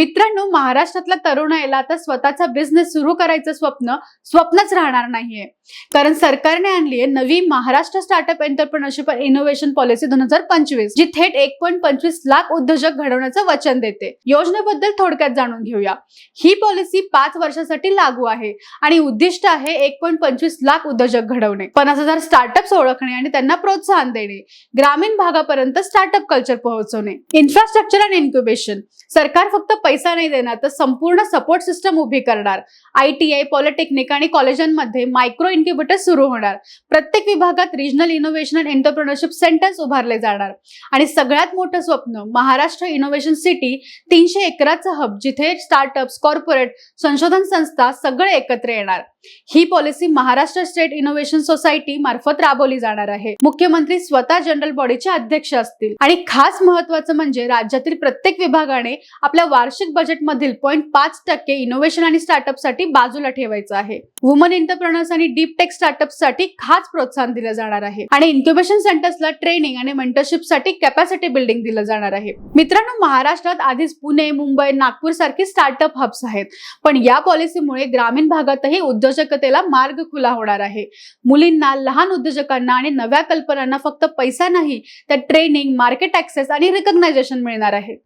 मित्रांनो महाराष्ट्रातल्या तरुणाईला आता स्वतःचा बिझनेस सुरू करायचं स्वप्न स्वप्नच राहणार नाहीये. कारण सरकारने आणली आहे नवी Maharashtra startup entrepreneurship innovation policy दोन हजार पंचवीस जी थेट एक पॉईंट पंचवीस लाख उद्योजक घडवण्याचं वचन देते. योजनेबद्दल थोडक्यात जाणून घेऊया. ही पॉलिसी पाच वर्षासाठी लागू आहे आणि उद्दिष्ट आहे एक पॉईंट पंचवीस लाख उद्योजक घडवणे पन्नास हजार स्टार्टअप्स ओळखणे आणि त्यांना प्रोत्साहन देणे ग्रामीण भागापर्यंत स्टार्टअप कल्चर पोहोचवणे. इन्फ्रास्ट्रक्चर अँड इन्क्युबेशन सरकार फक्त पैसा नाही देणार तर संपूर्ण सपोर्ट सिस्टम उभी करणार. आय टी आय पॉलिटेक्निक आणि कॉलेजांमध्ये मायक्रो इन्क्युबेटर सुरू होणार. प्रत्येक विभागात regional innovation and entrepreneurship centres उभारले जाणार. आणि सगळ्यात मोठं स्वप्न महाराष्ट्र इनोव्हेशन सिटी तीनशे एकराचं हब जिथे स्टार्टअप्स कॉर्पोरेट संशोधन संस्था सगळे एकत्र येणार. ही policy Maharashtra state innovation society मार्फत राबवली जाणार आहे. मुख्यमंत्री स्वतः जनरल बॉडीचे अध्यक्ष असतील. आणि खास महत्वाचं म्हणजे राज्यातील प्रत्येक विभागाने आपल्या वार्षिक बजेटमधील पॉईंट पाच टक्के इनोव्हेशन आणि स्टार्टअपसाठी बाजूला ठेवायचं आहे. वुमन इंटरप्रनर्स आणि डीप टेक स्टार्टअपसाठी खास प्रोत्साहन दिलं जाणार आहे. आणि इन्क्युबेशन सेंटर्सला ट्रेनिंग आणि मेंटरशिपसाठी कॅपॅसिटी बिल्डिंग दिलं जाणार आहे. मित्रांनो महाराष्ट्रात आधीच पुणे मुंबई नागपूर सारखी स्टार्टअप हब्स आहेत. पण या पॉलिसीमुळे ग्रामीण भागातही उद्योजकतेला मार्ग खुला होणार आहे. मुलींना लहान उद्योजकांना आणि नव्या कल्पनांना फक्त पैसा नाही तर ट्रेनिंग मार्केट ऍक्सेस आणि रिकग्नायझेशन मिळणार आहे.